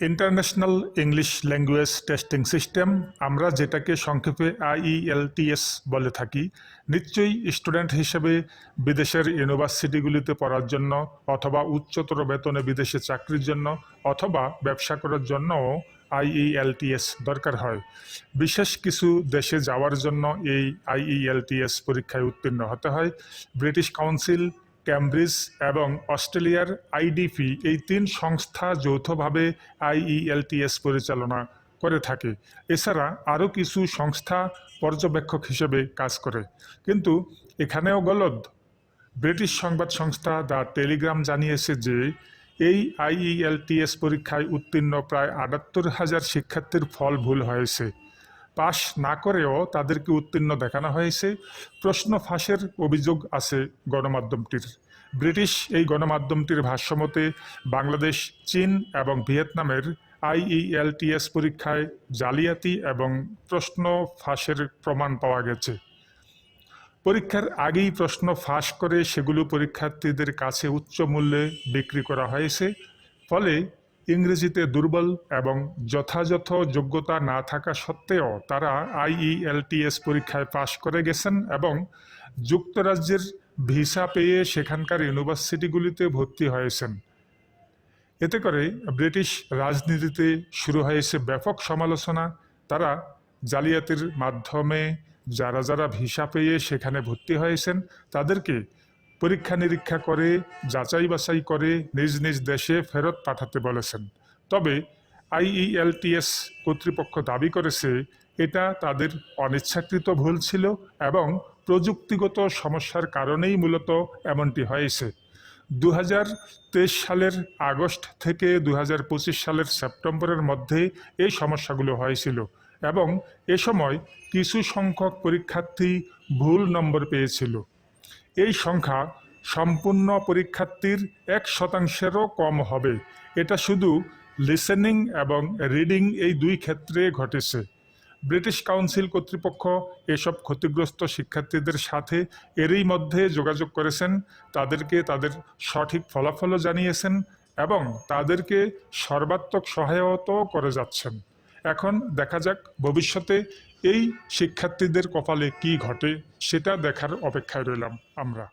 International English language testing system, আমরা যেটাকে সংক্ষেপে আইইএলটিএস বলে থাকি, নিশ্চয়ই স্টুডেন্ট হিসেবে বিদেশের ইউনিভার্সিটিগুলিতে পড়ার জন্য অথবা উচ্চতর বেতনে বিদেশে চাকরির জন্য অথবা ব্যবসা করার জন্যও আইইএলটিএস দরকার হয়। বিশেষ কিছু দেশে যাওয়ার জন্য এই আইইএলটিএস পরীক্ষায় উত্তীর্ণ হতে হয়। ব্রিটিশ কাউন্সিল ক্যামব্রিজ এবং অস্ট্রেলিয়ার আইডিপি এই তিন সংস্থা যৌথভাবে আইইএলটিএস পরিচালনা করে থাকে। এছাড়া আরও কিছু সংস্থা পর্যবেক্ষক হিসেবে কাজ করে। কিন্তু এখানেও গলদ। ব্রিটিশ সংবাদ সংস্থা দ্য টেলিগ্রাম জানিয়েছে যে, এই আইইএলটিএস পরীক্ষায় উত্তীর্ণ প্রায় আটাত্তর হাজার শিক্ষার্থীর ফল ভুল হয়েছে। পাশ না করেও তাদেরকে উত্তীর্ণ দেখানো হয়েছে। প্রশ্ন ফাঁসের অভিযোগ আছে গণমাধ্যমটির। ব্রিটিশ এই গণমাধ্যমটির ভাষ্যমতে বাংলাদেশ, চীন এবং ভিয়েতনামের আইইএলটিএস পরীক্ষায় জালিয়াতি এবং প্রশ্ন ফাঁসের প্রমাণ পাওয়া গেছে। পরীক্ষার আগেই প্রশ্ন ফাঁস করে সেগুলো পরীক্ষার্থীদের কাছে উচ্চ মূল্যে বিক্রি করা হয়েছে। ফলে ইংরেজিতে দুর্বল এবং যথাযথ যোগ্যতা না থাকা সত্ত্বেও তারা আইইএলটিএস পরীক্ষায় পাশ করে গেছেন এবং যুক্তরাজ্যের ভিসা পেয়ে সেখানকার ইউনিভার্সিটিগুলিতে ভর্তি হয়েছেন। এতে করে ব্রিটিশ রাজনীতিতে শুরু হয়েছে ব্যাপক সমালোচনা। তারা জালিয়াতির মাধ্যমে যারা যারা ভিসা পেয়ে সেখানে ভর্তি হয়েছেন, তাদেরকে পরীক্ষা নিরীক্ষা করে, যাচাই বাছাই করে নিজ নিজ দেশে ফেরত পাঠাতে বলেছেন। তবে আইইএলটিএস কর্তৃপক্ষ দাবি করেছে, এটা তাদের অনিচ্ছাকৃত ভুল ছিল এবং প্রযুক্তিগত সমস্যার কারণেই মূলত এমনটি হয়েছে। দু হাজার তেইশ সালের আগস্ট থেকে দু হাজার পঁচিশ সালের সেপ্টেম্বরের মধ্যে এই সমস্যাগুলো হয়েছিল এবং এ সময় কিছু সংখ্যক পরীক্ষার্থী ভুল নম্বর পেয়েছিল। এই সংখ্যা সম্পূর্ণ পরীক্ষার্থীর এক শতাংশেরও কম হবে। এটা শুধু লিসেনিং এবং রিডিং এই দুই ক্ষেত্রে ঘটেছে। ব্রিটিশ কাউন্সিল কর্তৃপক্ষ এসব ক্ষতিগ্রস্ত শিক্ষার্থীদের সাথে এরই মধ্যে যোগাযোগ করেছেন, তাদেরকে তাদের সঠিক ফলাফলও জানিয়েছেন এবং তাদেরকে সর্বাত্মক সহায়তাও করে যাচ্ছেন। এখন দেখা যাক ভবিষ্যতে এই শিক্ষার্থীদের কপালে কি ঘটে, সেটা দেখার অপেক্ষায় রইলাম আমরা।